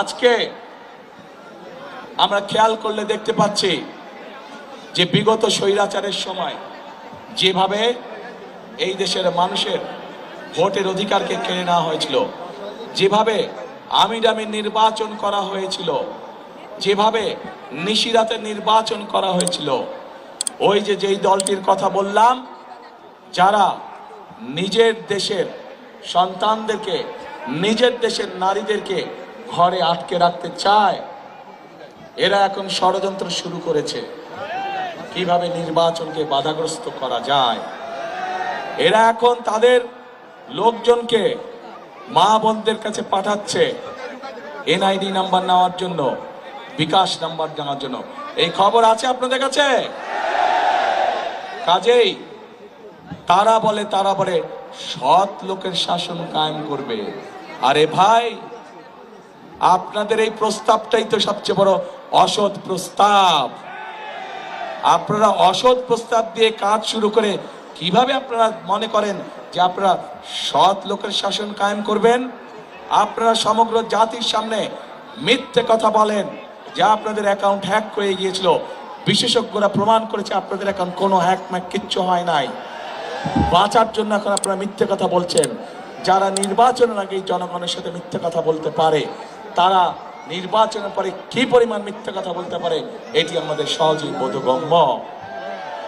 আজকে আমরা খেয়াল করলে দেখতে পাচ্ছি যে বিগত স্বৈরাচারের সময় যেভাবে এই দেশের মানুষের ভোটের অধিকারকে কেড়ে নেওয়া হয়েছিল, যেভাবে আমিরামি নির্বাচন করা হয়েছিল, যেভাবে নিশিরাতে নির্বাচন করা হয়েছিল, ওই যে যেই দলটির কথা বললাম, যারা নিজের দেশের সন্তানদেরকে, নিজের দেশের নারীদেরকে ঘরে আটকে রাখতে চায়, এরা এখন ষড়যন্ত্র শুরু করেছে। কীভাবে নির্বাচনকে বাধাগ্রস্ত করা যায়? এরা এখন তাদের লোকজনকে মা বোনদের কাছে পাঠাচ্ছে, এনআইডি নাম্বার নেওয়ার জন্য, বিকাশ নাম্বার নেওয়ার জন্য। এই খবর আছে আপনাদের কাছে? কাজেই তারা বলে তারা বলে, সৎ লোকের শাসন কায়েম করবে। আরে ভাই আপনাদের এই প্রস্তাবটাই তো সবচেয়ে বড় অসৎ প্রস্তাব। আপনারা অসৎ প্রস্তাব দিয়ে কাজ শুরু করে কীভাবে আপনারা মনে করেন যে আপনারা সৎ লোকের শাসন কায়েম করবেন? আপনারা সমগ্র জাতির সামনে মিথ্যে কথা বলেন, যে আপনাদের অ্যাকাউন্ট হ্যাক হয়ে গিয়েছিল। বিশেষজ্ঞরা প্রমাণ করেছে আপনাদের অ্যাকাউন্ট কোনো হ্যাক ম্যাক কিচ্ছু হয় নাই। বাঁচার জন্য এখন আপনারা মিথ্যে কথা বলছেন। যারা নির্বাচনের আগে জনগণের সাথে মিথ্যে কথা বলতে পারে তারা নির্বাচনের পরে কি পরিমাণ মিথ্যা কথা বলতে পারে এটি আমাদের সহজেই বোধগম্য।